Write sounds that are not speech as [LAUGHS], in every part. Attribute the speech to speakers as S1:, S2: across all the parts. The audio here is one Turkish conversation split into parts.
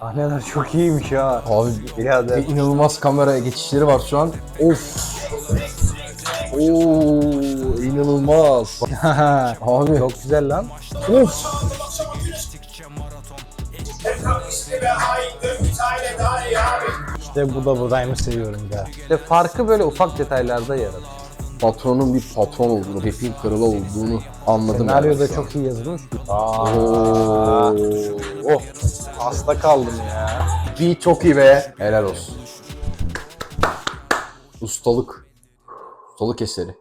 S1: Sahneler çok iyiymiş ha.
S2: Abi
S1: Birader.
S2: bir inanılmaz kamera geçişleri var şu an. Of. Oo inanılmaz. [LAUGHS] Abi
S1: çok güzel lan.
S2: of.
S1: İşte bu da budayımı seviyorum ya. İşte farkı böyle ufak detaylarda yer alır.
S2: Patronun bir patron olduğunu, rapin kralı olduğunu anladım.
S1: Senaryo da çok iyi yazılmış.
S2: Oo.
S1: Aa, oh, hasta kaldım ya.
S2: Bir çok iyi be. Helal olsun. Ustalık. Ustalık eseri.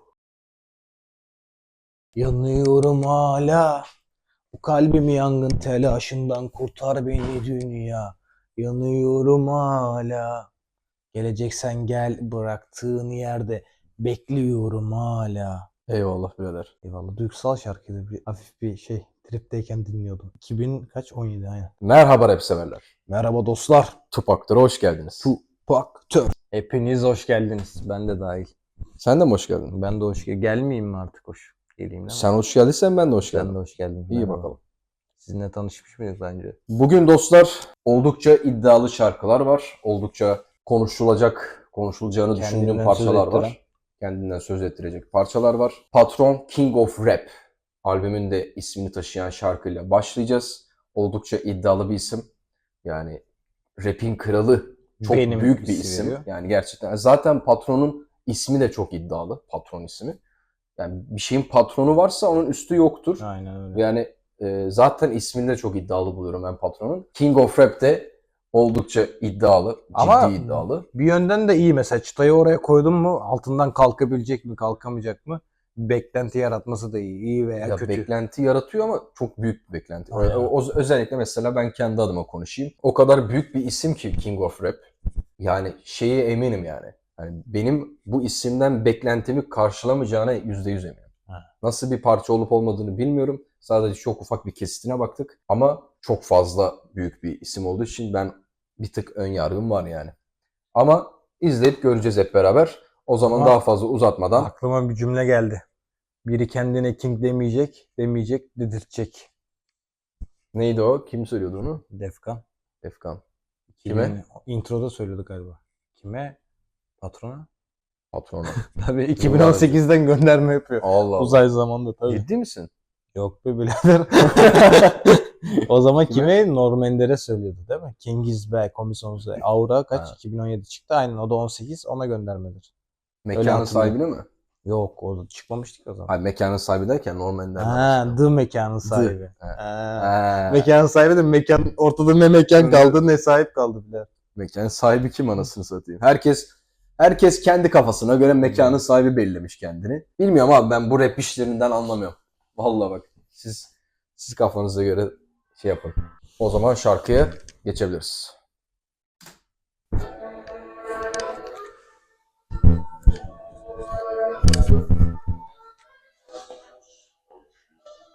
S1: Yanıyorum hala. Bu kalbimi yangın telaşından kurtar beni dünya. Yanıyorum hala. Geleceksen gel bıraktığın yerde bekliyorum hala.
S2: Eyvallah birader.
S1: Eyvallah duygusal şarkıydı bir hafif bir şey tripteyken dinliyordum. 2000 kaç 17 aynen.
S2: Merhaba rap severler.
S1: Merhaba dostlar.
S2: Tupak'tara hoş geldiniz.
S1: Tupaktör. Hepiniz hoş geldiniz. Ben de dahil.
S2: Sen de mi hoş geldin?
S1: Ben de hoş gel Gelmeyeyim mi artık hoş? Geleyim değil mi?
S2: Sen hoş geldiysen ben de hoş
S1: Ben
S2: geldim.
S1: de hoş geldin.
S2: İyi
S1: Merhaba.
S2: bakalım.
S1: Sizinle tanışmış mıydık daha önce?
S2: Bugün dostlar oldukça iddialı şarkılar var. Oldukça konuşulacak, konuşulacağını
S1: Kendinden
S2: düşündüğüm parçalar var. Kendinden söz ettirecek parçalar var. Patron King of Rap albümün de ismini taşıyan şarkıyla başlayacağız. Oldukça iddialı bir isim. Yani rap'in kralı çok
S1: Benim
S2: büyük bir isim.
S1: veriyor.
S2: Yani gerçekten zaten patronun ismi de çok iddialı. Patron ismi. Yani bir şeyin patronu varsa onun üstü yoktur.
S1: Aynen öyle.
S2: Yani e, zaten ismini de çok iddialı buluyorum ben patronun. King of Rap de oldukça iddialı, ciddi
S1: Ama-
S2: iddialı.
S1: Bir yönden de iyi mesela çıtayı oraya koydun mu altından kalkabilecek mi kalkamayacak mı? Beklenti yaratması da iyi. İyi veya
S2: Ya
S1: kötü.
S2: beklenti yaratıyor ama çok büyük bir beklenti. O-
S1: Aynen.
S2: o- özellikle mesela ben kendi adıma konuşayım. O kadar büyük bir isim ki King of Rap. Yani şeyi eminim yani. Yani benim bu isimden beklentimi karşılamayacağına yüzde yüz eminim.
S1: Ha.
S2: Nasıl bir parça olup olmadığını bilmiyorum. Sadece çok ufak bir kesitine baktık. Ama çok fazla büyük bir isim olduğu için ben bir tık ön yargım var yani. Ama izleyip göreceğiz hep beraber. O zaman
S1: Ama-
S2: daha fazla uzatmadan
S1: Aklıma bir cümle geldi. Biri kendine king demeyecek, demeyecek, dedirtecek.
S2: neydi o? Kim söylüyordu onu?
S1: Defkan.
S2: Efkan. Kime?
S1: 2000 Introda söylüyordu galiba. Kime? Patrona.
S2: Patrona. [LAUGHS]
S1: Tabii 2018'den gönderme yapıyor.
S2: Allah Allah.
S1: Uzay zamanda tabii.
S2: Ciddi misin?
S1: Yok be birader. [LAUGHS] [LAUGHS] o zaman
S2: Kime?
S1: kime? Norm Ender'e söylüyordu değil mi? King is back, Komisyonuz back. Aura kaç?
S2: Ha.
S1: 2017 çıktı. Aynen o da 18. Ona göndermedir. Öyle
S2: Mekanın
S1: hatırlıyorum.
S2: sahibine mi?
S1: Yok o da çıkmamıştı ki o zaman.
S2: Hayır mekanın sahibi derken Norman'den.
S1: Ha, The mekanın sahibi.
S2: Evet.
S1: Ha.
S2: Ha.
S1: Mekanın sahibi de mekan ortada ne mekan kaldı ne sahip kaldı bile.
S2: Mekanın sahibi kim anasını satayım? Herkes herkes kendi kafasına göre mekanın sahibi belirlemiş kendini. Bilmiyorum abi ben bu rap işlerinden anlamıyorum. Vallahi bak siz siz kafanıza göre şey yapın. O zaman şarkıya geçebiliriz.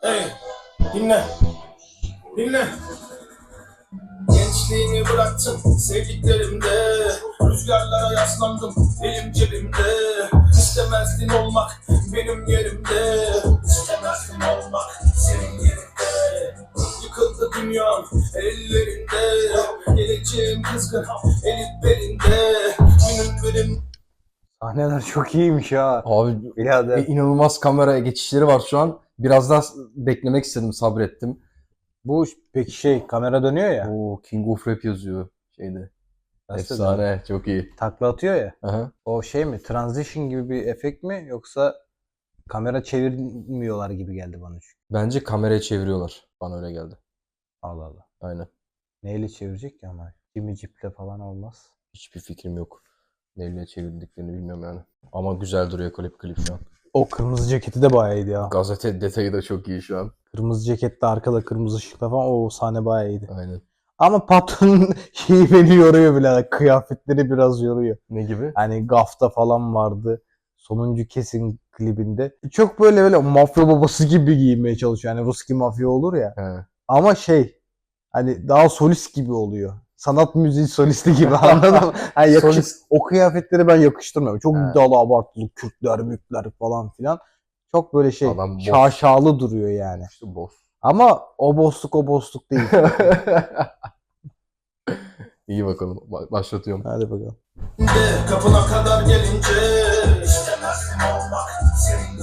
S3: Hey, dinle. Dinle. Gençliğimi bıraktım sevdiklerimde Rüzgarlara yaslandım elim cebimde İstemezdin olmak benim yerimde İstemezdin olmak Dünyam ellerinde Geleceğim kızgın elit belinde Günün benim
S1: Sahneler çok iyiymiş ha.
S2: Abi
S1: Birader.
S2: inanılmaz kamera geçişleri var şu an. Biraz daha beklemek istedim, sabrettim.
S1: Bu peki şey kamera dönüyor ya.
S2: Oo King of Rap yazıyor şeyde.
S1: Nasıl
S2: Efsane, çok iyi.
S1: Takla atıyor ya.
S2: Aha.
S1: O şey mi? Transition gibi bir efekt mi yoksa kamera çevirmiyorlar gibi geldi bana çünkü.
S2: Bence kameraya çeviriyorlar. Bana öyle geldi.
S1: Allah Allah.
S2: Aynen.
S1: Neyle çevirecek ki ama? Kimi ciple falan olmaz.
S2: Hiçbir fikrim yok. Neyle çevirdiklerini bilmiyorum yani. Ama güzel duruyor klip klip şu an.
S1: O kırmızı ceketi de bayağı iyiydi ya.
S2: Gazete detayı da çok iyi şu an.
S1: Kırmızı cekette arkada kırmızı ışıkla falan o sahne bayağı iyiydi.
S2: Aynen.
S1: Ama patronun [LAUGHS] şeyi beni yoruyor bile. Kıyafetleri biraz yoruyor.
S2: Ne gibi?
S1: Hani Gaf'ta falan vardı. Sonuncu kesin klibinde. Çok böyle böyle mafya babası gibi giyinmeye çalışıyor. Yani Ruski mafya olur ya.
S2: He.
S1: Ama şey hani daha solist gibi oluyor. Sanat müziği solisti gibi [LAUGHS] anladın mı? Yani yakış-
S2: Solist.
S1: o kıyafetleri ben yakıştırmıyorum. Çok
S2: He.
S1: iddialı abartılı Kürtler, mükler falan filan. Çok böyle şey
S2: Adam
S1: şaşalı duruyor yani.
S2: İşte boss.
S1: Ama o bosluk o bosluk değil. [LAUGHS]
S2: İyi bakalım. Ba- Başlatıyorum.
S1: Hadi bakalım.
S3: de kapına kadar gelince istemezdim olmak senin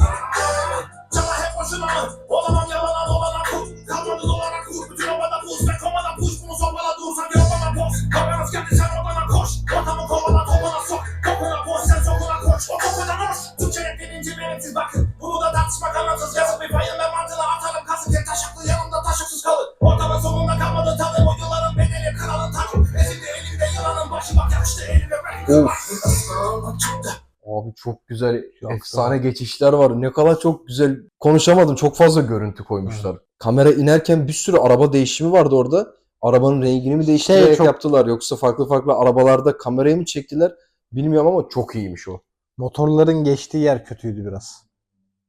S2: çok güzel
S1: Çok
S2: efsane geçişler var. Ne kadar çok güzel. Konuşamadım. Çok fazla görüntü koymuşlar. Kamera inerken bir sürü araba değişimi vardı orada. Arabanın rengini mi değiştirerek
S1: Şey çok-
S2: yaptılar yoksa farklı farklı arabalarda kamerayı mı çektiler? Bilmiyorum ama çok iyiymiş o.
S1: Motorların geçtiği yer kötüydü biraz.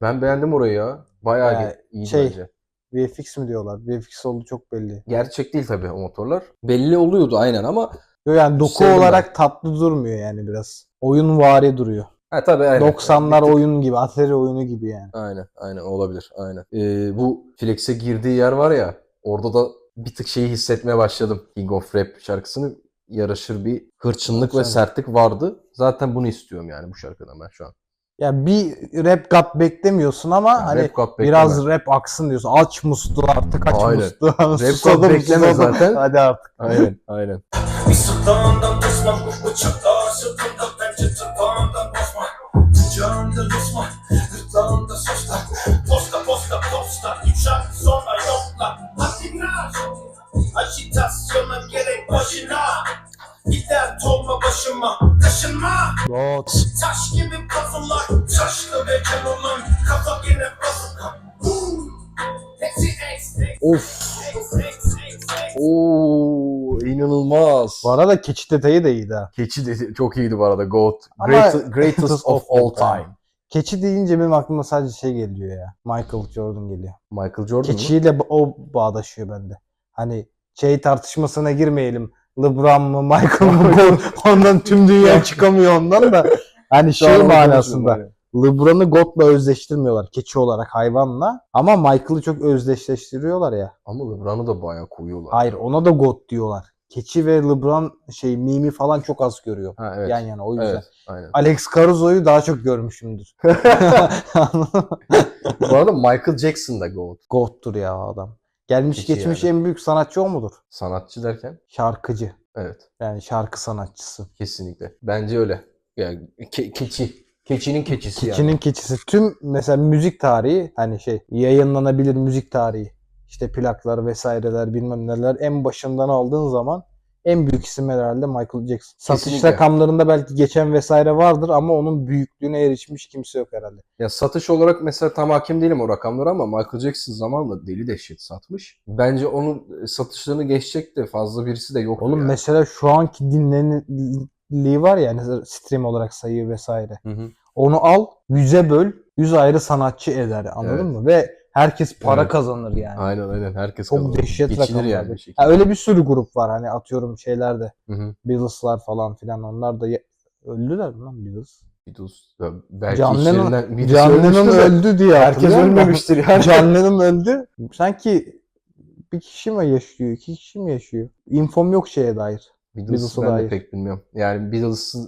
S2: Ben beğendim orayı ya. Bayağı
S1: Ya,
S2: iyi
S1: şey-
S2: bence.
S1: VFX mi diyorlar? VFX oldu çok belli.
S2: Gerçek değil tabii o motorlar. Belli oluyordu aynen ama
S1: Yo yani doku
S2: Sevdim
S1: olarak tatlı durmuyor yani biraz. Oyun vari duruyor.
S2: Ha tabii aynen.
S1: 90'lar
S2: Bir tık-
S1: oyun gibi, Atari oyunu gibi yani.
S2: Aynen aynen olabilir aynen. Ee, bu Flex'e girdiği yer var ya orada da bir tık şeyi hissetmeye başladım. King of Rap şarkısını yaraşır bir hırçınlık ve sertlik vardı. Zaten bunu istiyorum yani bu şarkıdan ben şu an.
S1: Ya bir rap gat beklemiyorsun ama
S2: Yani
S1: hani
S2: rap
S1: biraz
S2: bekleme.
S1: rap aksın diyorsun. Aç muslu artık aç
S2: Aynen.
S1: muslu. [LAUGHS]
S2: God
S1: Susadım,
S2: bekleme
S1: susadım.
S2: zaten.
S1: Hadi artık.
S2: Aynen aynen.
S3: Kucağında yusma Gırtlağında sosla Posta posta posta. Üç şarkı sonra yokla. Biraz. Ajitasyona gerek başına. Gider tolma başıma. Taşınma.
S1: God.
S3: Taş gibi puzzle'lar. Taşlı ve kenarlar Kafa yine bazuka
S2: Of. Oo inanılmaz.
S1: Bu arada keçi detayı da iyiydi ha.
S2: Keçi de çok iyiydi bu arada. GOAT.
S1: Ama-
S2: Great, [LAUGHS] greatest of all time.
S1: Keçi deyince benim aklıma sadece şey geliyor ya. Michael Jordan geliyor.
S2: Michael Jordan mı?
S1: Keçiyle ba- o bağdaşıyor bende. Hani şey tartışmasına girmeyelim. LeBron mu Michael mı? [LAUGHS] Ondan tüm dünya çıkamıyor ondan da. Hani
S2: Şu an
S1: şey
S2: onu
S1: manasında.
S2: konuşuyorum
S1: LeBron'u God'la özdeştirmiyorlar. Keçi olarak hayvanla. Ama Michael'ı çok özdeşleştiriyorlar ya.
S2: Ama LeBron'u da bayağı koyuyorlar.
S1: Hayır ona da God diyorlar. Keçi ve LeBron şey mimi falan çok az görüyor.
S2: Ha evet.
S1: Yan yana o yüzden.
S2: evet. Aynen.
S1: Alex Caruso'yu daha çok görmüşümdür. [LAUGHS] [LAUGHS]
S2: bu arada Michael Jackson da GOAT.
S1: God'tur ya adam. Gelmiş
S2: Keçi
S1: geçmiş
S2: yani.
S1: en büyük sanatçı o mudur?
S2: Sanatçı derken
S1: Şarkıcı.
S2: evet.
S1: Yani şarkı sanatçısı.
S2: Kesinlikle. Bence öyle. Yani ke- keçi. Keçinin keçisi
S1: Keçinin
S2: yani.
S1: keçisi. Tüm mesela müzik tarihi hani şey yayınlanabilir müzik tarihi işte plaklar vesaireler bilmem neler en başından aldığın zaman en büyük isim herhalde Michael Jackson. Satış
S2: Kesinlikle.
S1: rakamlarında belki geçen vesaire vardır ama onun büyüklüğüne erişmiş kimse yok herhalde.
S2: Ya satış olarak mesela tam hakim değilim o rakamlara ama Michael Jackson zamanla deli dehşet satmış. Bence onun satışlarını geçecek de fazla birisi de yok.
S1: Oğlum mesela şu anki dinlenirliği var ya hani stream olarak sayı vesaire.
S2: Hı hı.
S1: Onu al, yüze böl, yüz ayrı sanatçı eder anladın
S2: Evet.
S1: mı? Ve herkes para
S2: Evet.
S1: kazanır yani.
S2: Aynen aynen herkes
S1: Çok
S2: kazanır.
S1: dehşet
S2: Geçinir
S1: rakamlar.
S2: yani.
S1: be.
S2: bir şekilde.
S1: Ha, öyle bir sürü grup var hani atıyorum şeylerde.
S2: Hı hı.
S1: Beatles'lar falan filan onlar da ye- öldüler mi lan Beatles?
S2: Beatles. Ya belki
S1: John Lennon,
S2: içlerinden birisi
S1: John Lennon
S2: de
S1: öldü diye
S2: Herkes
S1: hatırlıyorum ben.
S2: ölmemiştir yani.
S1: John [LAUGHS] Lennon öldü. Sanki bir kişi mi yaşıyor, iki kişi mi yaşıyor? İnfom yok şeye dair.
S2: Beatles
S1: Beatles'a
S2: ben de
S1: dair.
S2: pek bilmiyorum. Yani Beatles'ı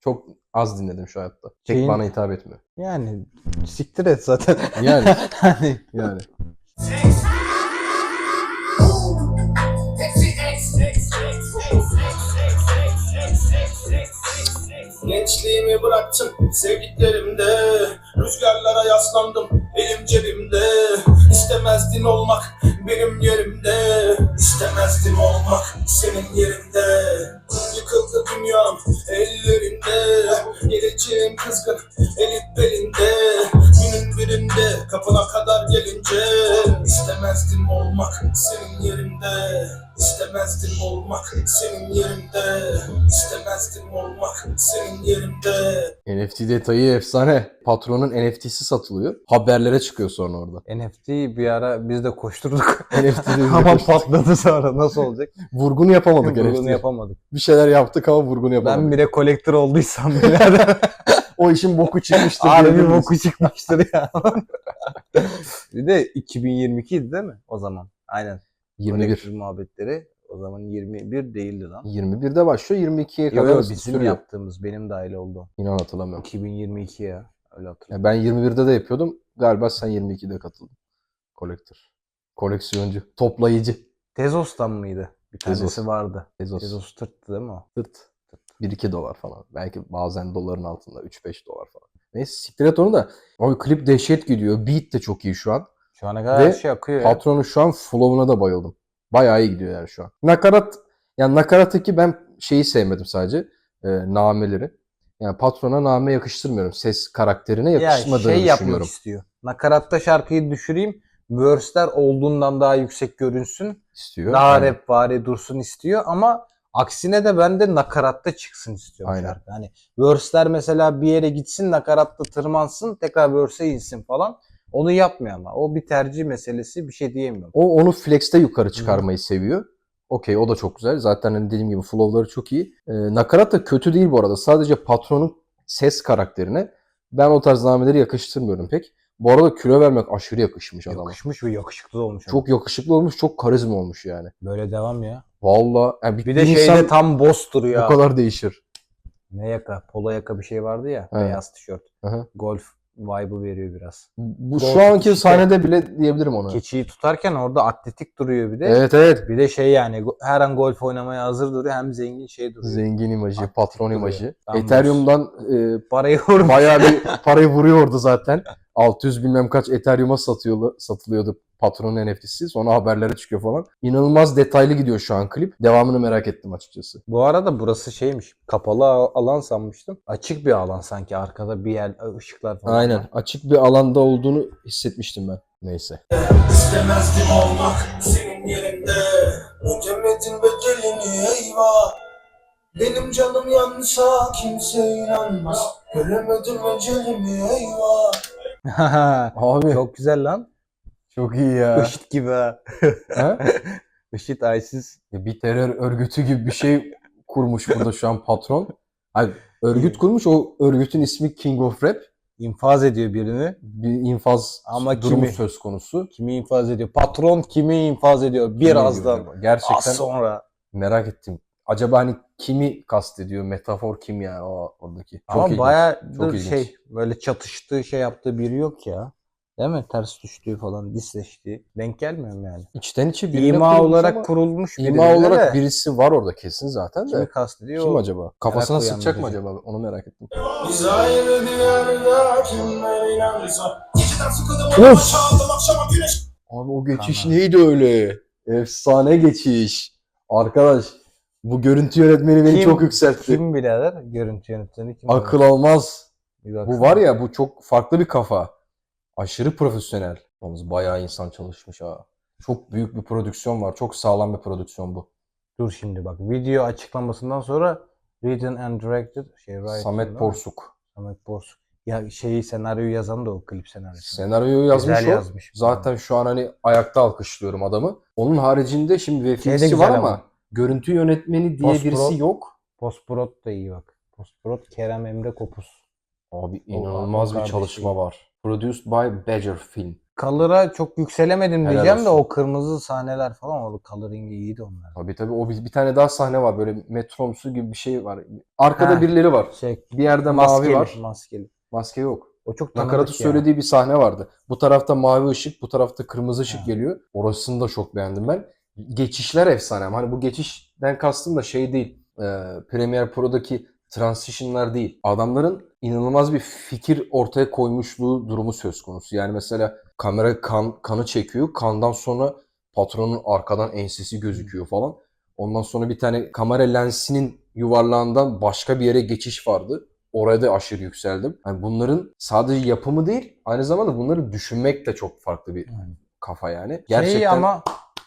S2: çok az dinledim şu hayatta. Pek
S1: Şeyin-
S2: bana hitap etmiyor.
S1: Yani siktir et zaten.
S2: Yani [LAUGHS]
S1: hani
S2: yani. [LAUGHS]
S3: Gençliğimi bıraktım sevdiklerimde. Rüzgarlara yaslandım elim cebimde. İstemezdin olmak benim yerimde. İstemezdin olmak senin yerinde. Yıkıldı dünyam ellerinde. Geleceğim kızgın elip belinde. Günün birinde kapına kadar gelince. İstemezdim olmak senin yerinde İstemezdim olmak senin yerinde İstemezdim olmak senin yerinde
S2: NFT detayı efsane. Patronun NFT'si satılıyor. Haberlere çıkıyor sonra orada.
S1: NFT bir ara biz de koşturduk. [LAUGHS]
S2: NFT'de [LAUGHS]
S1: ama patladı sonra nasıl olacak?
S2: Vurgunu yapamadık
S1: Bunu
S2: NFT'de.
S1: yapamadık.
S2: Bir şeyler yaptık ama vurgunu yapamadık.
S1: Ben bile kolektör olduysam bile [LAUGHS]
S2: O işin boku çıkmıştır.
S1: harbi boku çıkmıştır ya. bir de 2022 idi değil mi o zaman? Aynen.
S2: 21.
S1: Kolektör muhabbetleri. O zaman 21 değildi lan.
S2: 21'de başlıyor 22'ye
S1: Yo,
S2: kadar
S1: yo, bizim
S2: sürüyor.
S1: yaptığımız benim dahil oldu.
S2: İnan hatırlamıyorum.
S1: 2022 ya. Öyle hatırlıyorum.
S2: Ya ben 21'de de yapıyordum. Galiba sen 22'de katıldın. Kolektör. Koleksiyoncu. Toplayıcı.
S1: Tezos'tan mıydı? Bir
S2: Tezos.
S1: tanesi vardı.
S2: Tezos.
S1: Tezos tırttı değil mi o?
S2: Tırt. 1-2 dolar falan. Belki bazen doların altında 3-5 dolar falan. Neyse siktir et onu da. O klip dehşet gidiyor. Beat de çok iyi şu an.
S1: Şu ana kadar
S2: Ve
S1: her şey akıyor ya.
S2: Patronun şu an flow'una da bayıldım. Bayağı iyi gidiyor yani şu an. Nakarat yani nakarattaki ben şeyi sevmedim sadece. E, nameleri. Yani patrona name yakıştırmıyorum. Ses karakterine
S1: Ya
S2: yakışmadığını
S1: şey yapmak
S2: düşünüyorum.
S1: istiyor. Nakaratta şarkıyı düşüreyim. Verse'ler olduğundan daha yüksek görünsün.
S2: istiyor.
S1: Daha
S2: Aynen.
S1: rap vari dursun istiyor ama aksine de ben de nakaratta çıksın istiyorum
S2: Aynen.
S1: şarkı. Hani verse'ler mesela bir yere gitsin nakaratta tırmansın tekrar verse'e insin falan. Onu yapmıyor ama. O bir tercih meselesi bir şey diyemiyorum.
S2: O onu flex'te yukarı çıkarmayı seviyor. Okey o da çok güzel. Zaten hani dediğim gibi flow'ları çok iyi. Ee, nakarat da kötü değil bu arada. Sadece patronun ses karakterine ben o tarz nameleri yakıştırmıyorum pek. Bu arada kilo vermek aşırı yakışmış adama.
S1: Yakışmış ve yakışıklı da olmuş.
S2: Çok yakışıklı olmuş, çok karizma olmuş yani.
S1: Böyle devam ya.
S2: Vallahi yani bir,
S1: Bir de şeyde tam boss duruyor.
S2: bu kadar değişir.
S1: Ne yaka? Polo yaka bir şey vardı ya.
S2: Evet.
S1: Beyaz tişört.
S2: Aha.
S1: Golf vibe'ı veriyor biraz.
S2: Bu
S1: Gol
S2: şu anki
S1: işte.
S2: sahnede bile diyebilirim ona.
S1: Keçiyi tutarken orada atletik duruyor bir de.
S2: Evet evet.
S1: Bir de şey yani her an golf oynamaya hazır duruyor hem zengin şey duruyor.
S2: Zengin imajı, patron
S1: duruyor.
S2: imajı. Ethereum'dan e,
S1: Parayı vurmuş.
S2: bayağı bir [LAUGHS] parayı vuruyordu zaten. 600 bilmem kaç Ethereum'a satıyor, satılıyordu patronun NFT'si. Sonra haberlere çıkıyor falan. İnanılmaz detaylı gidiyor şu an klip. Devamını merak ettim açıkçası.
S1: Bu arada burası şeymiş. Kapalı alan sanmıştım. Açık bir alan sanki. Arkada bir yer ışıklar falan.
S2: Aynen.
S1: var.
S2: Açık bir alanda olduğunu hissetmiştim ben. Neyse.
S3: İstemezdim olmak senin yerinde Ödemedin bedelini eyvah Benim canım yansa kimse inanmaz Göremedim ecelimi eyvah [LAUGHS]
S2: Abi çok,
S1: Çok güzel lan.
S2: iyi ya.
S1: Işıt gibi ha.
S2: Ha? [LAUGHS]
S1: Işıt aysiz.
S2: Ya bir terör örgütü gibi bir şey kurmuş burada şu an patron. Hayır, örgüt kurmuş. O örgütün ismi King of Rap.
S1: infaz ediyor birini.
S2: Bir infaz
S1: Ama
S2: durumu
S1: kimi?
S2: söz konusu.
S1: Kimi infaz ediyor? Patron kimi infaz ediyor? Birazdan.
S2: Kimi Gerçekten
S1: Az sonra.
S2: merak ettim. Acaba hani kimi kastediyor? Metafor kim yani o oradaki? Çok
S1: Ama
S2: ilginç.
S1: bayağı
S2: Çok ilginç.
S1: şey böyle çatıştığı şey yaptığı biri yok ya. Değil mi? Ters düştüğü falan, disleştiği. Denk gelmiyorum yani.
S2: İçten içe birine
S1: İma
S2: kurulmuş
S1: olarak
S2: ama
S1: kurulmuş biri
S2: ima olarak
S1: de
S2: birisi var orada kesin zaten
S1: kimi
S2: de.
S1: kastediyor?
S2: Kim
S1: o-
S2: acaba? Kafasına sıkacak mı acaba? Onu merak ettim.
S3: Biz ayrı diyarda kimler Geceden sıkıldım akşama güneş
S2: Abi o geçiş
S1: Tamam.
S2: neydi öyle? Efsane geçiş. Arkadaş bu görüntü yönetmeni beni
S1: Kim-
S2: çok yükseltti.
S1: Kim birader? Görüntü yönetmeni kim?
S2: Akıl almaz.
S1: Bir
S2: Bu var ya bu çok farklı bir kafa. Aşırı profesyonel. Yalnız bayağı insan çalışmış ha. Çok büyük bir prodüksiyon var. Çok sağlam bir prodüksiyon bu.
S1: Dur şimdi bak. Video açıklamasından sonra written and directed şey written
S2: Samet
S1: mi?
S2: Porsuk.
S1: Samet Porsuk. Ya şeyi senaryoyu yazan da o klip senaryosu.
S2: Senaryoyu yazmış
S1: Güzel
S2: o.
S1: yazmış.
S2: Zaten şu an hani ayakta alkışlıyorum adamı. Onun haricinde şimdi
S1: Şey de
S2: VFX'i
S1: güzel
S2: var ama,
S1: ama.
S2: Görüntü yönetmeni diye
S1: Post-pro.
S2: birisi yok.
S1: Postprod da iyi bak. Postprod Kerem Emre Kopuz.
S2: Abi inanılmaz bir çalışma var. Produced by Badger Film.
S1: Color'a çok yükselemedim
S2: Helal
S1: diyeceğim de
S2: olsun.
S1: o kırmızı sahneler falan o coloring'i iyiydi onlar.
S2: Tabii tabii o bir, bir tane daha sahne var böyle metromsu gibi bir şey var. Arkada
S1: Ha.
S2: birileri var.
S1: Şey
S2: Bir yerde
S1: maskeli,
S2: mavi var.
S1: maskeli.
S2: Maske yok.
S1: O çok tanıdık
S2: Nakaratı
S1: ya.
S2: söylediği bir sahne vardı. Bu tarafta mavi ışık, bu tarafta kırmızı ışık
S1: Ha.
S2: geliyor. Orasını da çok beğendim ben. Geçişler efsane. ama Hani bu geçişten kastım da şey değil. E, Premiere Pro'daki transition'lar değil. Adamların inanılmaz bir fikir ortaya koymuşluğu durumu söz konusu. Yani mesela kamera kan, kanı çekiyor. Kandan sonra patronun arkadan ensesi gözüküyor falan. Ondan sonra bir tane kamera lensinin yuvarlağından başka bir yere geçiş vardı. Oraya da aşırı yükseldim. Yani bunların sadece yapımı değil, aynı zamanda bunları düşünmek de çok farklı bir kafa yani.
S1: Şey
S2: Gerçekten
S1: ama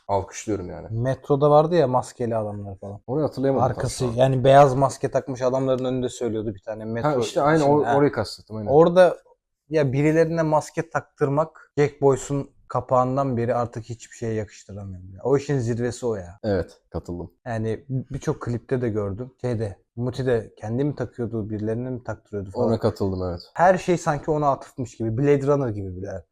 S2: alkışlıyorum yani.
S1: metroda vardı ya maskeli adamlar falan.
S2: Onu hatırlayamadım.
S1: Arkası
S2: an.
S1: yani beyaz maske takmış adamların önünde söylüyordu bir tane metro.
S2: Ha işte aynı or-
S1: Ha.
S2: orayı kastettim. Aynen.
S1: Orada ya birilerine maske taktırmak Jack Boys'un kapağından beri artık hiçbir şeye yakıştıramıyorum. Ya. O işin zirvesi o ya.
S2: Evet katıldım.
S1: Yani birçok klipte de gördüm. Şeyde Muti de kendi mi takıyordu, birilerine mi taktırıyordu falan.
S2: Ona katıldım evet.
S1: Her şey sanki ona atıfmış gibi. Blade Runner gibi bile.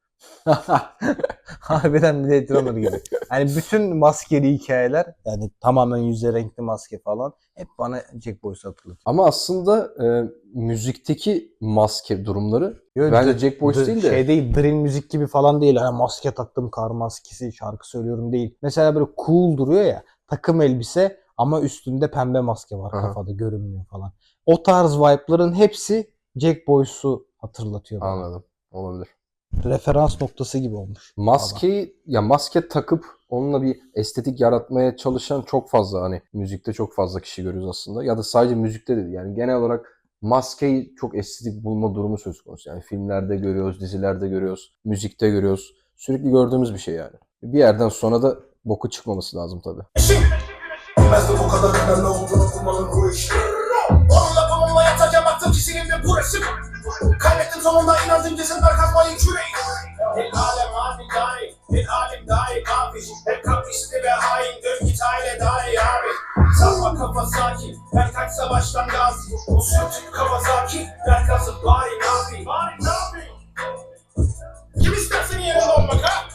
S1: [LAUGHS] Harbiden Blade Runner gibi. Yani bütün maskeli hikayeler yani tamamen yüzde renkli maske falan hep bana Jack Boys'u hatırlatıyor.
S2: Ama aslında e, müzikteki maske durumları
S1: Yo,
S2: bence
S1: d-
S2: Jack Boys
S1: d-
S2: değil de
S1: Şey değil, drill müzik gibi falan değil. Hani maske taktım, kar maskesi, şarkı söylüyorum değil. Mesela böyle cool duruyor ya, takım elbise ama üstünde pembe maske var
S2: Aha.
S1: kafada görünmüyor falan. O tarz vibe'ların hepsi Jack Boys'u hatırlatıyor bana.
S2: anladım. Olabilir.
S1: Referans noktası gibi olmuş.
S2: Maskeyi ya maske takıp onunla bir estetik yaratmaya çalışan çok fazla hani müzikte çok fazla kişi görüyoruz aslında. Ya da sadece müzikte de değil. Yani genel olarak maskeyi çok estetik bulma durumu söz konusu. Yani filmlerde görüyoruz, dizilerde görüyoruz, müzikte görüyoruz. Sürekli gördüğümüz bir şey yani. Bir yerden sonra da boku çıkmaması lazım tabii.
S3: Bu kadar önemli olduğunu kurmanın bu işi. Onunla bununla yatarken baktım ki senin de burası. Kaybettim sonunda inandım cesetler kazmayı küreği. El alem abi dahi, el alem dahi abi. Hep kaprisli ve hain, dön git aile dahi abi. Sapma kafa sakin, ben kaçsa baştan gazi. Bu sürtük Kawasaki, ben kazıp bari yapayım? Bari yapayım? Kim ister senin yerinde olmak ha?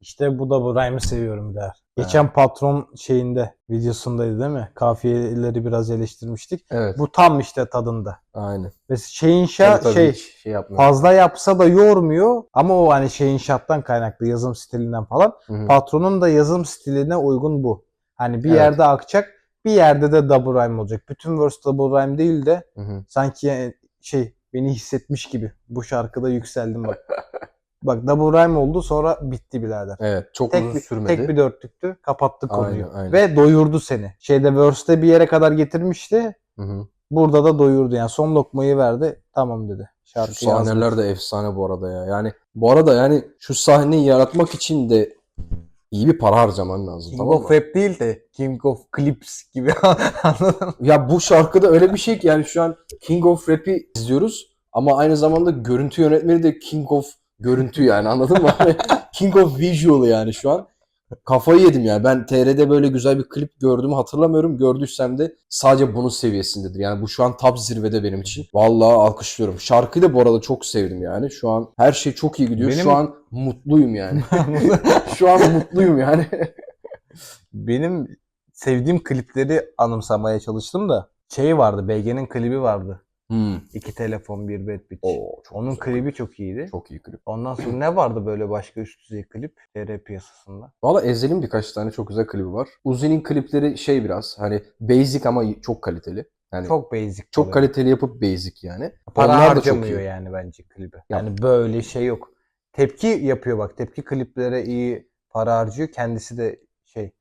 S1: İşte bu da bu rhyme'ı seviyorum der. Geçen patron şeyinde videosundaydı değil mi? Kafiyeleri biraz eleştirmiştik.
S2: Evet.
S1: Bu tam işte tadında.
S2: Aynen.
S1: Ve şeyin şa
S2: Tabii tabii
S1: şey
S2: hiç şey yapmıyor.
S1: fazla yapsa da yormuyor ama o hani şeyin şarttan kaynaklı yazım stilinden falan.
S2: Hı hı.
S1: Patronun da yazım stiline uygun bu. Hani bir
S2: Evet.
S1: yerde akacak, bir yerde de double rhyme olacak. Bütün verse double rhyme değil de
S2: Hı hı.
S1: sanki yani şey beni hissetmiş gibi. Bu şarkıda yükseldim bak. [LAUGHS] bak double rhyme oldu sonra bitti birader.
S2: Evet. Çok
S1: Tek
S2: uzun
S1: bir,
S2: sürmedi.
S1: tek bir dörtlüktü. Kapattık konuyu.
S2: Aynen, aynen.
S1: Ve doyurdu seni. Şeyde verse'te bir yere kadar getirmişti.
S2: Hı hı.
S1: Burada da doyurdu. Yani son lokmayı verdi. Tamam dedi.
S2: Şu
S1: Şarkı
S2: sahneler de efsane bu arada ya. Yani bu arada yani şu sahneyi yaratmak için de iyi bir para harcaman lazım
S1: King
S2: tamam
S1: of? Rap değil de King of Clips gibi [LAUGHS] anladın mı?
S2: Ya bu şarkıda öyle bir şey ki yani şu an King of Rap'i izliyoruz ama aynı zamanda görüntü yönetmeni de King of görüntü yani anladın mı? Hani [LAUGHS] King of Visual yani şu an. Kafayı yedim yani. Ben TR'de böyle güzel bir klip gördüğümü hatırlamıyorum. Gördüysem de sadece bunun seviyesindedir. Yani bu şu an top zirvede benim için. Vallahi alkışlıyorum. Şarkıyı da bu arada çok sevdim yani. Şu an her şey çok iyi gidiyor.
S1: Benim-
S2: Şu an mutluyum yani. [LAUGHS] şu an mutluyum yani.
S1: Benim sevdiğim klipleri anımsamaya çalıştım da şey vardı. BG'nin klibi vardı.
S2: Hmm.
S1: İki telefon bir bad bitch.
S2: Oo, çok
S1: Onun
S2: güzel.
S1: klibi çok iyiydi.
S2: çok iyi klip.
S1: Ondan sonra ne vardı böyle başka üst düzey klip TR piyasasında?
S2: Valla Ezel'in birkaç tane çok güzel klibi var. Uzi'nin klipleri şey biraz hani basic ama çok kaliteli. Yani çok,
S1: basic.
S2: çok
S1: kalıyor.
S2: kaliteli yapıp basic yani.
S1: Para
S2: Onlar da çok
S1: harcamıyor
S2: iyi.
S1: yani bence klibe. Yani böyle şey yok. Tepki yapıyor bak. Tepki kliplere iyi para harcıyor. Kendisi de şey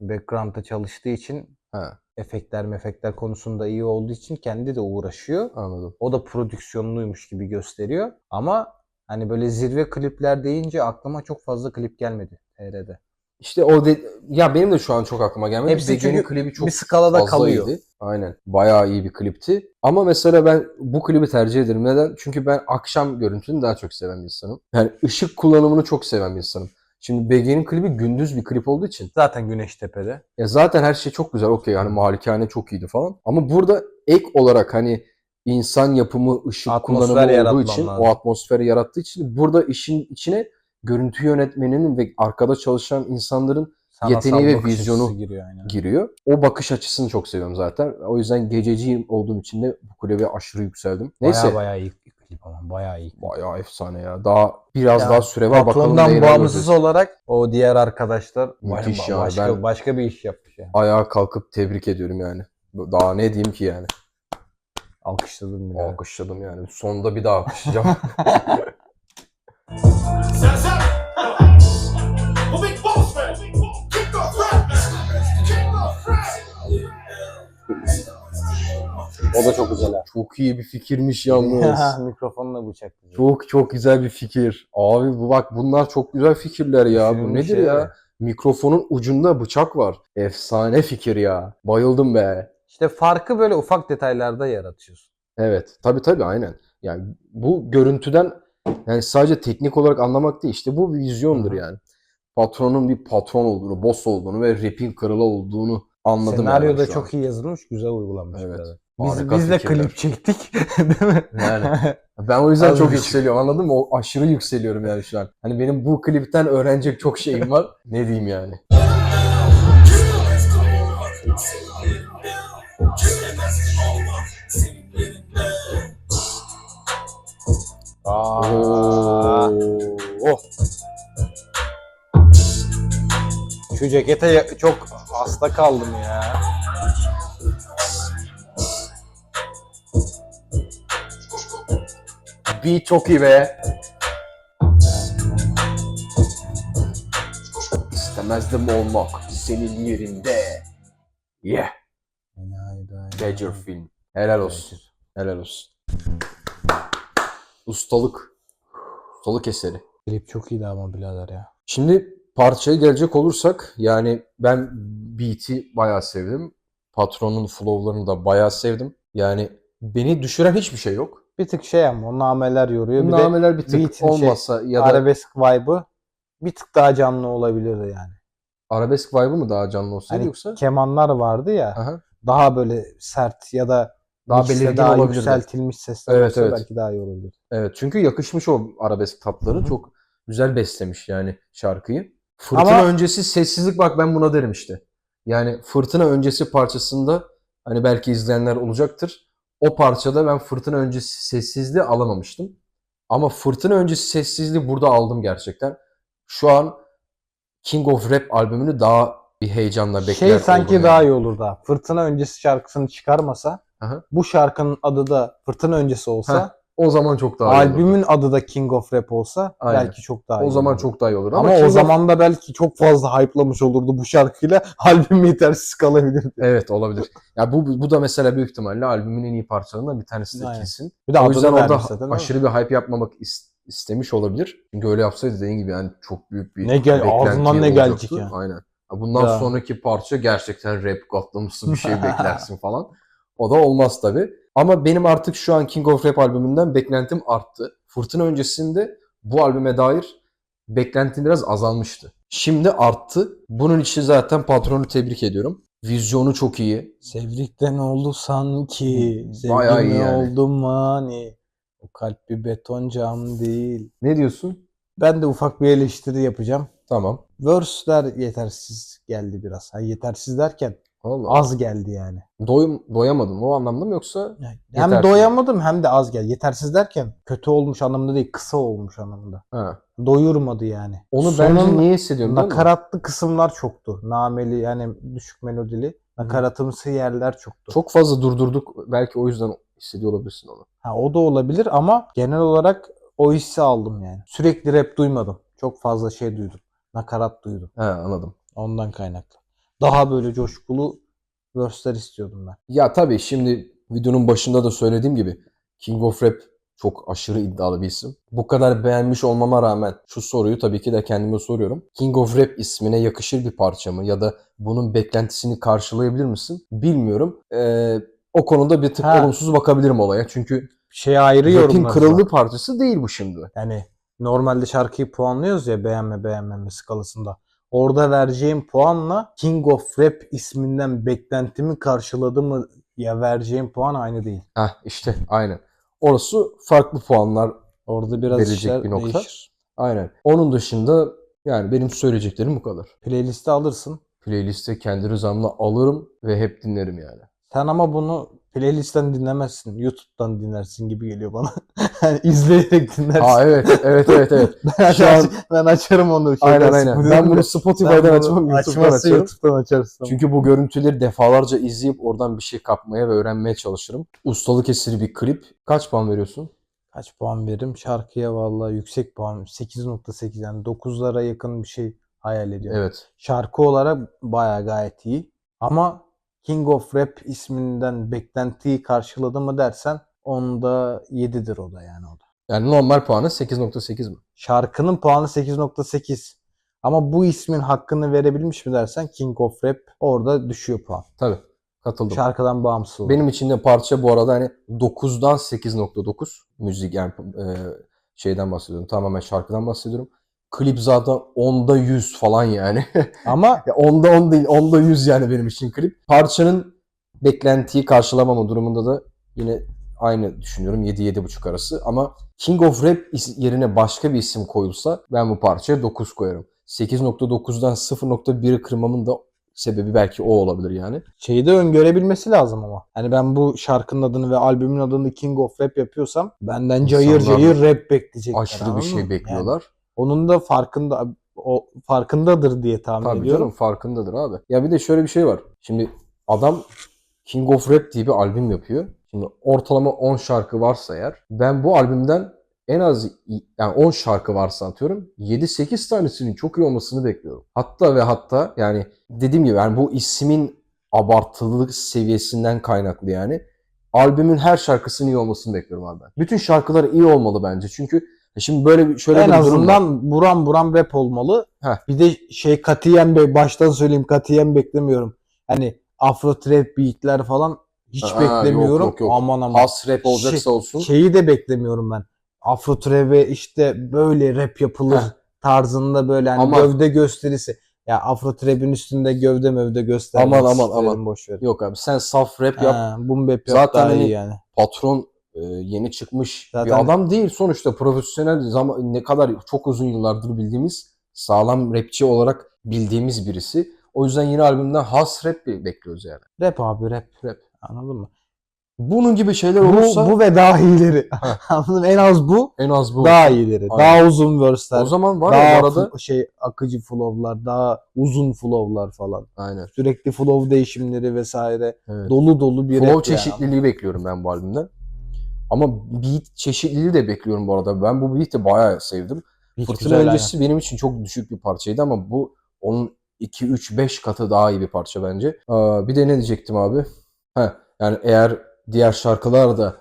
S1: background'da çalıştığı için
S2: Ha,
S1: efektler mefekler konusunda iyi olduğu için kendi de uğraşıyor.
S2: anladım.
S1: O da prodüksiyonluymuş gibi gösteriyor. Ama hani böyle zirve klipler deyince aklıma çok fazla klip gelmedi TR'de.
S2: İşte o de, ya benim de şu an çok aklıma gelmedi.
S1: Hepsi çünkü
S2: klibi çok
S1: bir skalada
S2: fazla
S1: kalıyor.
S2: Aynen. Bayağı iyi bir klipti. Ama mesela ben bu klibi tercih ederim. Neden? Çünkü ben akşam görüntünü daha çok seven bir insanım. Yani ışık kullanımını çok seven bir insanım. Şimdi BG'nin klibi gündüz bir klip olduğu için
S1: Zaten Güneştepe'de.
S2: Ya zaten her şey çok güzel. Okey yani malikane çok iyiydi falan. Ama burada ek olarak hani insan yapımı, ışık
S1: Atmosfer
S2: kullanımı olduğu için,
S1: lazım.
S2: o atmosferi yarattığı için burada işin içine görüntü yönetmeninin ve arkada çalışan insanların Yeteneği ve
S1: bakış
S2: vizyonu
S1: açısı giriyor aynen.
S2: giriyor. O bakış açısını çok seviyorum zaten. O yüzden gececiyim olduğum için de bu kulübe aşırı yükseldim. Neyse.
S1: Baya baya iyi klip ama baya iyi.
S2: Bayağı efsane ya. Daha biraz
S1: Ya,
S2: daha süre var. Bakalım neler
S1: bağımsız
S2: olacak.
S1: olarak o diğer arkadaşlar
S2: Müthiş ya,
S1: başka,
S2: ben-
S1: başka bir iş yapmış yani.
S2: Ayağa kalkıp tebrik ediyorum yani. Daha ne diyeyim ki yani.
S1: Alkışladım bile.
S2: Alkışladım yani. Sonda bir daha alkışlayacağım. [LAUGHS]
S1: çok
S2: iyi bir fikirmiş yalnız. [LAUGHS]
S1: Mikrofonla bıçaklayacak.
S2: çok çok güzel bir fikir. Abi bu bak bunlar çok güzel fikirler ya. Bu nedir ya? Mikrofonun ucunda bıçak var. Efsane fikir ya. Bayıldım be.
S1: İşte farkı böyle ufak detaylarda yaratıyorsun.
S2: Evet. Tabii tabii aynen. Yani bu görüntüden yani sadece teknik olarak anlamak değil. İşte bu vizyondur
S1: Hı hı.
S2: yani. Patronun bir patron olduğunu, boss olduğunu ve rapin kralı olduğunu anladım.
S1: Senaryo
S2: yani
S1: da
S2: şu
S1: çok iyi yazılmış, güzel uygulanmış.
S2: Evet.
S1: biraz. Biz, biz de
S2: fikirler.
S1: klip çektik. [LAUGHS] Değil mi?
S2: Yani. [LAUGHS] Ben o yüzden çok yükseliyorum anladın mı? O aşırı yükseliyorum yani şu an. Hani benim bu klipten öğrenecek çok şeyim var. [LAUGHS] ne diyeyim yani.
S1: Aa. Oh. Şu cekete çok hasta kaldım ya.
S2: Beat çok iyi be. İstemezdim olmak senin yerinde. Yeah. Badger film. Helal olsun. Helal olsun. Ustalık. Ustalık eseri.
S1: Klip çok iyiydi ama birader ya.
S2: Şimdi parçaya gelecek olursak yani ben beat'i bayağı sevdim. Patronun flow'larını da bayağı sevdim. Yani beni düşüren hiçbir şey yok.
S1: Bir tık şey ama o nameler yoruyor. Bir de
S2: Nameler bir tık
S1: beat'in şey,
S2: olmasa ya da
S1: arabesk vibe'ı bir tık daha canlı olabilirdi yani.
S2: arabesk vibe'ı mı daha canlı olsaydı
S1: Hani
S2: yoksa?
S1: kemanlar vardı ya
S2: Aha.
S1: daha böyle sert ya da
S2: Daha
S1: mixte
S2: belirgin
S1: daha
S2: olabilirdi.
S1: yükseltilmiş sesler
S2: Evet,
S1: olsa
S2: evet.
S1: belki daha iyi olurdu.
S2: Evet çünkü yakışmış o arabesk tatları.
S1: Hı hı.
S2: Çok güzel beslemiş yani şarkıyı. Fırtına
S1: Ama-
S2: öncesi sessizlik bak ben buna derim işte. Yani fırtına öncesi parçasında hani belki izleyenler olacaktır. O parçada ben fırtına öncesi sessizliği alamamıştım. Ama fırtına öncesi sessizliği burada aldım gerçekten. Şu an King of Rap albümünü daha bir heyecanla bekler
S1: Şey sanki
S2: oldum
S1: daha
S2: yani.
S1: iyi olurdu. ha. Fırtına öncesi şarkısını çıkarmasa
S2: Aha.
S1: bu şarkının adı da Fırtına öncesi olsa
S2: O zaman çok daha iyi olur.
S1: albümün adı da King of Rap olsa
S2: Aynen.
S1: belki çok daha iyi
S2: O zaman
S1: olurdu.
S2: çok daha iyi olur.
S1: ama,
S2: King
S1: o
S2: of-
S1: zaman da belki çok fazla hype'lamış olurdu bu şarkıyla. [LAUGHS] Albüm yetersiz kalabilirdi.
S2: Evet olabilir. Ya bu bu da mesela büyük ihtimalle albümün en iyi parçalarından bir tanesi de
S1: Aynen.
S2: kesin.
S1: Bir de
S2: o
S1: adını
S2: yüzden orada
S1: vermiş zaten, değil mi?
S2: aşırı bir hype yapmamak is- istemiş olabilir. Çünkü öyle yapsaydı dediğin gibi yani çok büyük bir
S1: Ne gel- ağzından ne
S2: olacaktı.
S1: gelecek yani?
S2: Aynen. Ya Bundan
S1: Ya.
S2: sonraki parça gerçekten rap katlamışsın bir şey [LAUGHS] beklersin falan. O da olmaz tabi. Ama benim artık şu an King of Rap albümünden beklentim arttı. Fırtına öncesinde bu albüme dair beklentim biraz azalmıştı. Şimdi arttı. Bunun için zaten patronu tebrik ediyorum. Vizyonu çok iyi.
S1: Sevdikten oldu sanki.
S2: Bayağı iyi yani.
S1: oldu mani. O kalp bir beton cam değil.
S2: Ne diyorsun?
S1: Ben de ufak bir eleştiri yapacağım.
S2: Tamam.
S1: Verse'ler yetersiz geldi biraz. Ha, yetersiz derken
S2: Allah.
S1: az geldi yani.
S2: Doyum, doyamadın o anlamda mı yoksa?
S1: Yani hem
S2: Yetersiz.
S1: doyamadım hem de az geldi. Yetersiz derken kötü olmuş anlamında değil, kısa olmuş anlamında.
S2: Ha.
S1: Doyurmadı yani.
S2: Onu
S1: Sonun
S2: bence niye hissediyorum?
S1: Nakaratlı kısımlar çoktu. Nameli yani düşük melodili. Nakaratımsı yerler çoktu.
S2: Çok fazla durdurduk. Belki o yüzden hissediyor olabilirsin onu.
S1: Ha, o da olabilir ama genel olarak o hissi aldım yani. Sürekli rap duymadım. Çok fazla şey duydum. Nakarat duydum.
S2: He anladım.
S1: Ondan kaynaklı. Daha böyle coşkulu verse'ler istiyordum ben.
S2: Ya tabii şimdi videonun başında da söylediğim gibi King of Rap çok aşırı iddialı bir isim. Bu kadar beğenmiş olmama rağmen şu soruyu tabii ki de kendime soruyorum. King of Rap ismine yakışır bir parça mı? Ya da bunun beklentisini karşılayabilir misin? Bilmiyorum. Ee, o konuda bir tık
S1: Ha.
S2: olumsuz bakabilirim olaya. Çünkü
S1: Şey ayrı
S2: rap'in kırıldığı parçası değil bu şimdi.
S1: Yani normalde şarkıyı puanlıyoruz ya beğenme beğenmeme skalasında. Orada vereceğim puanla King of Rap isminden beklentimi karşıladı mı ya vereceğim puan aynı değil.
S2: Heh işte aynen. Orası farklı puanlar
S1: Orada biraz
S2: Verecek
S1: işler
S2: bir nokta.
S1: değişir.
S2: Aynen. Onun dışında yani benim söyleyeceklerim bu kadar.
S1: Playlist'e alırsın.
S2: Playlist'e kendi rızamla alırım ve hep dinlerim yani.
S1: Sen ama bunu playlist'ten dinlemezsin. YouTube'dan dinlersin gibi geliyor bana. [LAUGHS] yani izleyerek dinlersin.
S2: Aa evet, evet, evet, evet. [LAUGHS]
S1: ben,
S2: şu an-
S1: ben açarım onu.
S2: aynen
S1: şeyden,
S2: aynen. Ben
S1: Spotify'dan.
S2: bunu Spotify'dan açmam, YouTube'dan
S1: açması
S2: açarım.
S1: YouTube'dan açarsın.
S2: Çünkü bu görüntüleri defalarca izleyip oradan bir şey kapmaya ve öğrenmeye çalışırım. Ustalık eseri bir klip. Kaç puan veriyorsun?
S1: Kaç puan veririm? Şarkıya vallahi yüksek puan. 8.8 yani 9'lara yakın bir şey hayal ediyorum.
S2: Evet.
S1: Şarkı olarak bayağı gayet iyi. Ama King of Rap isminden beklentiyi karşıladı mı dersen onda 7'dir o da yani o da.
S2: Yani normal puanı 8.8 mi?
S1: Şarkının puanı 8.8. Ama bu ismin hakkını verebilmiş mi dersen King of Rap orada düşüyor puan.
S2: Tabii. Katıldım.
S1: Şarkıdan bağımsız olarak.
S2: Benim için de parça bu arada hani 9'dan 8.9 müzik yani e, şeyden bahsediyorum. Tamamen şarkıdan bahsediyorum. Klip zaten 10'da 100 falan yani. [LAUGHS]
S1: Ama
S2: Ya 10'da 10 değil 10'da 100 yani benim için klip. Parçanın beklentiyi karşılamama durumunda da yine aynı düşünüyorum 7-7.5 arası ama King of Rap yerine başka bir isim koyulsa ben bu parçaya 9 koyarım. 8.9'dan 0.1'i kırmamın da sebebi belki o olabilir yani.
S1: Şeyi de öngörebilmesi lazım ama. Hani ben bu şarkının adını ve albümün adını King of Rap yapıyorsam benden cayır
S2: İnsanlar
S1: cayır rap bekleyecekler.
S2: Aşırı bir şey bekliyorlar.
S1: Yani onun da farkında o farkındadır diye tahmin
S2: Tabii
S1: ediyorum.
S2: canım farkındadır abi. Ya bir de şöyle bir şey var. Şimdi adam King of Rap diye bir albüm yapıyor. Şimdi ortalama 10 şarkı varsa eğer ben bu albümden en az yani 10 şarkı varsa atıyorum 7-8 tanesinin çok iyi olmasını bekliyorum. Hatta ve hatta yani dediğim gibi yani bu ismin abartılılık seviyesinden kaynaklı yani. Albümün her şarkısının iyi olmasını bekliyorum abi ben. Bütün şarkılar iyi olmalı bence. Çünkü şimdi böyle bir şöyle
S1: en
S2: bir durum var.
S1: azından buram buram rap olmalı.
S2: Heh.
S1: Bir de şey katiyen be baştan söyleyeyim katiyen beklemiyorum. Hani afro trap beatler falan hiç
S2: Aa, yok,
S1: beklemiyorum.
S2: yok, yok.
S1: Aman aman.
S2: Has rap olacaksa
S1: Şey-
S2: olsun.
S1: Şeyi de beklemiyorum ben. Afro trap'e işte böyle rap yapılır
S2: Heh.
S1: tarzında böyle hani
S2: Ama-
S1: gövde gösterisi. Ya afro trap'in üstünde gövde mövde göstermek
S2: Aman, aman, aman.
S1: boş ver.
S2: Yok abi sen saf rap yap.
S1: Ha, boom bap yap
S2: Zaten
S1: daha
S2: hani-
S1: iyi yani.
S2: Patron e, yeni çıkmış
S1: Zaten-
S2: bir adam değil sonuçta profesyonel zaman ne kadar çok uzun yıllardır bildiğimiz sağlam rapçi olarak bildiğimiz birisi. O yüzden yeni albümden has rap be- bekliyoruz yani.
S1: Rap abi rap.
S2: Rap.
S1: Anladın mı?
S2: Bunun gibi şeyler
S1: Bu,
S2: olursa
S1: bu ve daha iyileri. [LAUGHS] Anladın mı? En az bu
S2: en az bu.
S1: daha iyileri.
S2: Aynen.
S1: Daha uzun verse'ler.
S2: O zaman var
S1: daha
S2: ya bu arada
S1: şey akıcı flow'lar, daha uzun flow'lar falan.
S2: aynen.
S1: Sürekli flow değişimleri vesaire.
S2: Evet.
S1: Dolu dolu bir
S2: Flow
S1: rap yani.
S2: çeşitliliği bekliyorum ben bu albümden. Ama beat çeşitliliği de bekliyorum bu arada. Ben bu beat'i bayağı sevdim.
S1: Hiç
S2: Fırtına
S1: güzel,
S2: öncesi benim için çok düşük bir parçaydı ama bu onun 2-3-5 katı daha iyi bir parça bence. Aa, bir de ne diyecektim abi? Ha, yani eğer diğer şarkılar da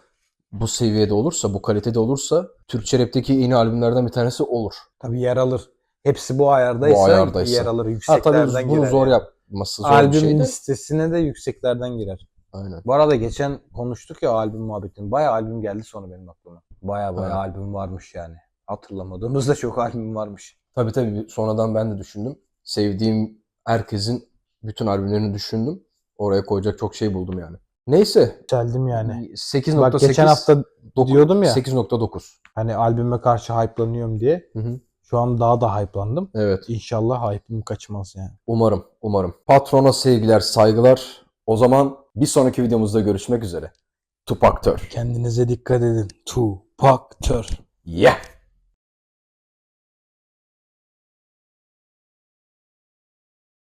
S2: bu seviyede olursa, bu kalitede olursa Türkçe rapteki yeni albümlerden bir tanesi olur.
S1: Tabii yer alır. Hepsi bu ayardaysa,
S2: Bu ayardaysa.
S1: yer alır.
S2: Ha
S1: Yükseklerden
S2: tabii bunu
S1: girer.
S2: zor
S1: yani.
S2: yapması zor bir
S1: Albüm
S2: şey de.
S1: listesine de yükseklerden girer.
S2: Aynen.
S1: Bu arada geçen konuştuk ya albüm muhabbetini. Bayağı albüm geldi sonra benim aklıma. Bayağı bayağı
S2: Evet.
S1: albüm varmış yani. Hatırlamadığımızda [LAUGHS] çok albüm varmış.
S2: Tabii tabii sonradan ben de düşündüm. Sevdiğim herkesin bütün albümlerini düşündüm. Oraya koyacak çok şey buldum yani. Neyse.
S1: Yükseldim yani.
S2: 8.8
S1: Bak geçen hafta diyordum ya.
S2: 8.9.
S1: hani albüme karşı hype'lanıyorum diye.
S2: Hı hı.
S1: Şu an daha da hype'landım.
S2: Evet.
S1: İnşallah hype'ım kaçmaz yani.
S2: Umarım, umarım. Patrona sevgiler, saygılar. O zaman bir sonraki videomuzda görüşmek üzere. Tupaktör.
S1: Kendinize dikkat edin. Tupaktör.
S2: Yeah.